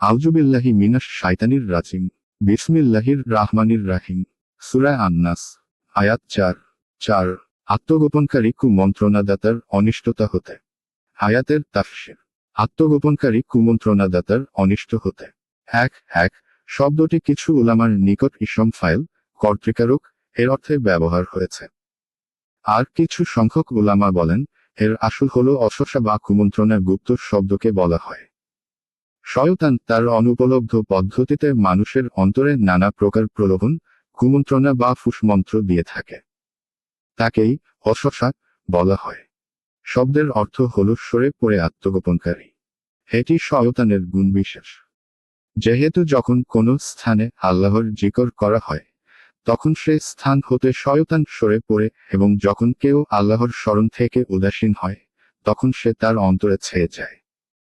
আউজুবিল্লাহি মিনাস শাইতানির রাজিম। বিসমিল্লাহির রাহমানির রাহিম। সুরায় আন্নাস, আয়াত চার চার, আত্মগোপনকারী কুমন্ত্রণাদাতার অনিষ্টতা হতে। আয়াতের তাফসির, আত্মগোপনকারী কুমন্ত্রণাদাতার অনিষ্ট হতে। এক এক, শব্দটি কিছু উলামার নিকট ইসম ফাইল, কর্তৃকারক, এর অর্থে ব্যবহার হয়েছে। আর কিছু সংখ্যক উলামা বলেন, এর আসল হলো অশসা বা কুমন্ত্রণার গুপ্ত শব্দকে বলা হয়। শয়তান তার অনুপলব্ধ পদ্ধতিতে মানুষের অন্তরে নানা প্রকার প্রলোভন, কুমন্ত্রণা বা ফুসমন্ত্র দিয়ে থাকে। তাকেই অশসা বলা হয়। শব্দের অর্থ হল সরে পড়ে আত্মগোপনকারী। এটি শয়তানের গুণ বিশেষ। যেহেতু যখন কোনো স্থানে আল্লাহর জিকর করা হয়, তখন সে স্থান হতে শয়তান সরে পড়ে এবং যখন কেউ আল্লাহর স্মরণ থেকে উদাসীন হয়, তখন সে তার অন্তরে ছেয়ে যায়।